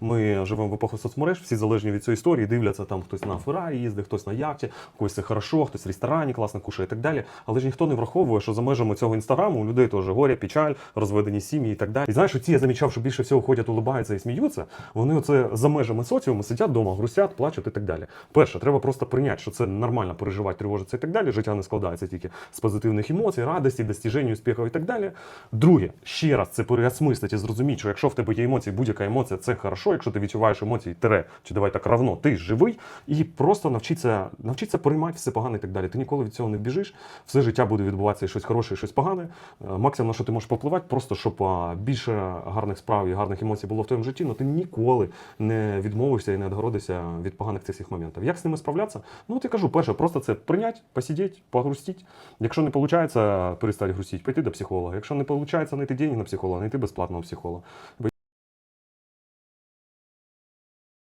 Ми живемо в епоху соцмереж, всі залежні від цієї історії, дивляться там хтось на Феррарі їздить, хтось на яхті, когось це хорошо, хтось в ресторані класно кушає і так далі. Але ж ніхто не враховує, що за межами цього інстаграму у людей теж горя, печаль, розведені сім'ї і так далі. І знаєш, ці я замічав, що більше всього ходять, улибаються і сміються. Вони оце за межами соціуму сидять вдома, грустять, плачуть і так далі. Перше, треба просто прийняти, що це нормально переживати, тривожитися і так далі. Життя не складається тільки з позитивних емоцій, радості, достіжень, успіхів і так далі. Друге, ще раз це переосмислити і зрозуміти, що якщо в тебе є емоції, будь-яка емоція це хорошо, якщо ти відчуваєш емоції, тире, чи давай так равно, ти живий, і просто навчитися, навчитися приймати все погане і так далі. Ти ніколи від цього не біжиш, все життя буде відбуватися щось хороше, щось погане. Е, Максимум, на що ти можеш попливати, просто щоб більше гарних справ і гарних емоцій було в твоєму житті, але ти ніколи не відмовишся і не відгородишся від поганих цих всіх моментів. Як з ними справлятися? Ну, ти кажу, перше, просто це прийняти, посидіти, погрустити. Якщо не виходить, перестати грустити, пойти до психолога. Якщо не виходить знайти деньги на психолога, знайти безплатного психолога.